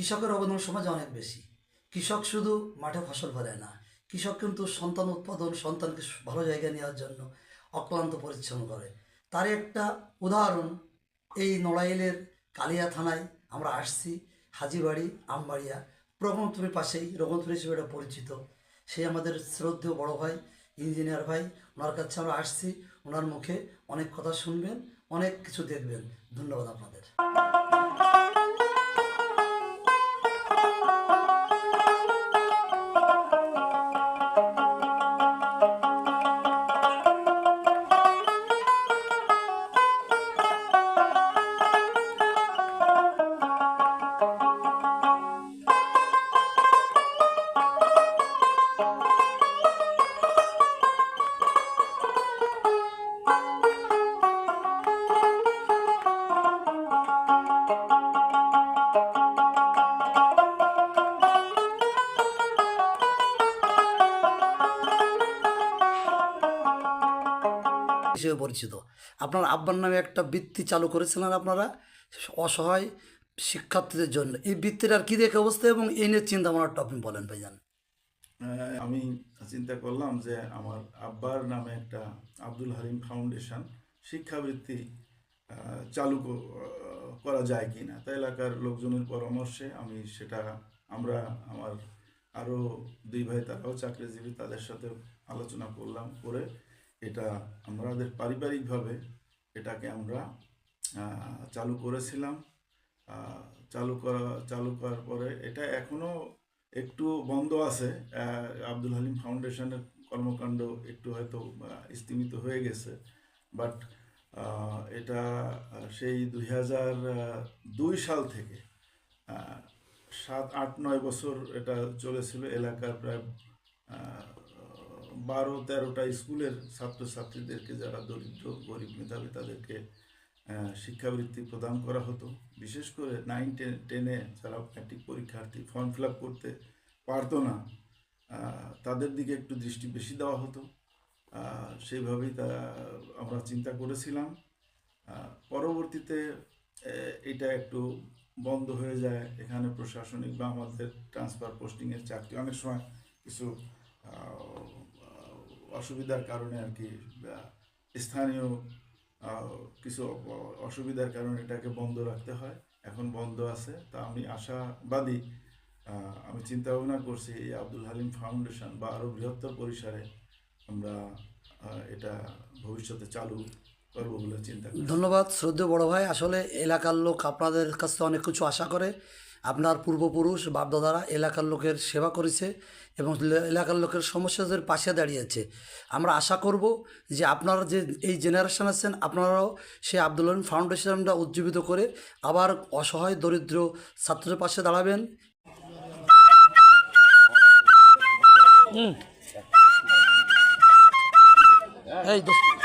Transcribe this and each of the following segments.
কৃষকের অবদান সমাজে অনেক বেশি। কৃষক শুধু মাঠে ফসল ফলে না, কৃষক কিন্তু সন্তান উৎপাদন, সন্তানকে ভালো জায়গায় নেওয়ার জন্য অক্লান্ত পরিশ্রম করে। তার একটা উদাহরণ, এই নড়াইলের কালিয়া থানায় আমরা আসছি, হাজিবাড়ি, আমবাড়িয়া, রঘুনাথপুরের পাশেই, রঘুনাথপুর হিসেবে এটা পরিচিত। সে আমাদের শ্রদ্ধেয় বড় ভাই, ইঞ্জিনিয়ার ভাই, ওনার কাছে আমরা আসছি, ওনার মুখে অনেক কথা শুনবেন, অনেক কিছু দেখবেন। ধন্যবাদ আপনাদের। হিসেবে পরিচিত। আপনার আব্বার নামে একটা বৃত্তি চালু করেছিলেন আপনারা অসহায় শিক্ষার্থীদের জন্য। এই বৃত্তির আর কী দেখে অবস্থা এবং এই নিয়ে চিন্তা ভাবনাটা আপনি বলেন ভাইজান। আহ, আমি চিন্তা করলাম যে আমার আব্বার নামে একটা আব্দুল হালিম ফাউন্ডেশন শিক্ষাবৃত্তি চালু করা যায় কি না তাই এলাকার লোকজনের পরামর্শে আমি সেটা আমরা আমার আরও দুই ভাই তারাও চাকরিজীবী তাদের সাথে আলোচনা করলাম করে এটা আমাদের পারিবারিকভাবে এটাকে আমরা চালু করেছিলাম। চালু করা, চালু করার পরে এটা এখনও একটু বন্ধ আছে। আব্দুল হালিম ফাউন্ডেশনের কর্মকাণ্ড একটু হয়তো স্তীমিত হয়ে গেছে। বাট এটা সেই দুই হাজার দুই সাল থেকে সাত, আট, নয় বছর এটা চলেছিল এলাকার প্রায় বারো, তেরোটা স্কুলের ছাত্রছাত্রীদেরকে যারা দরিদ্র, গরিব মেধাবী তাদেরকে শিক্ষাবৃত্তি প্রদান করা হতো। বিশেষ করে নাইন টেন টেনে যারা ম্যাট্রিক পরীক্ষার্থী ফর্ম ফিল আপ করতে পারতো না তাদের দিকে একটু দৃষ্টি বেশি দেওয়া হতো। সেইভাবেই তা, আমরা চিন্তা করেছিলাম। পরবর্তীতে এটা একটু বন্ধ হয়ে যায়। এখানে প্রশাসনিক বা আমাদের ট্রান্সফার পোস্টিংয়ের চাকরি অনেক সময় কিছু অসুবিধার কারণে আর কি স্থানীয় কিছু অসুবিধার কারণে এটাকে বন্ধ রাখতে হয়, এখন বন্ধ আছে। তা আমি আশাবাদী আমি চিন্তা ভাবনা করছি এই আব্দুল হালিম ফাউন্ডেশন বা আরও বৃহত্তর পরিসরে আমরা এটা ভবিষ্যতে চালু করব বলে চিন্তা ধন্যবাদ, শ্রদ্ধেয় বড় ভাই। আসলে এলাকার লোক আপনাদের কাছ থেকে অনেক কিছু আশা করে। আপনার পূর্বপুরুষ, বাপদাদারা এলাকার লোকের সেবা করেছে এবং এলাকার লোকের সমস্যাদের পাশে দাঁড়িয়েছে আমরা আশা করব যে আপনারা যে এই জেনারেশন আছেন, আপনারাও সেই আব্দুল ফাউন্ডেশনটা উজ্জীবিত করে আবার অসহায়, দরিদ্র ছাত্রের পাশে দাঁড়াবেন। এই দোস্ত।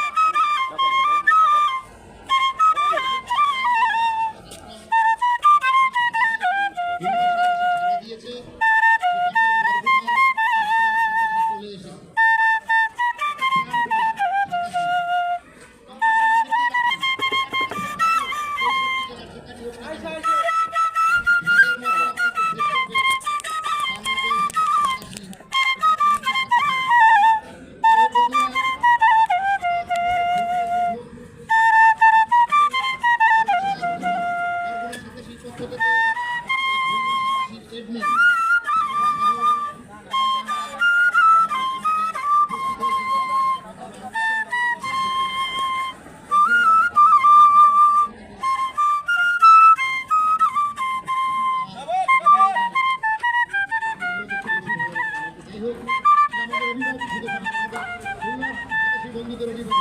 বন্ধুদের অভিযোগ বন্ধুদের অভিযোগ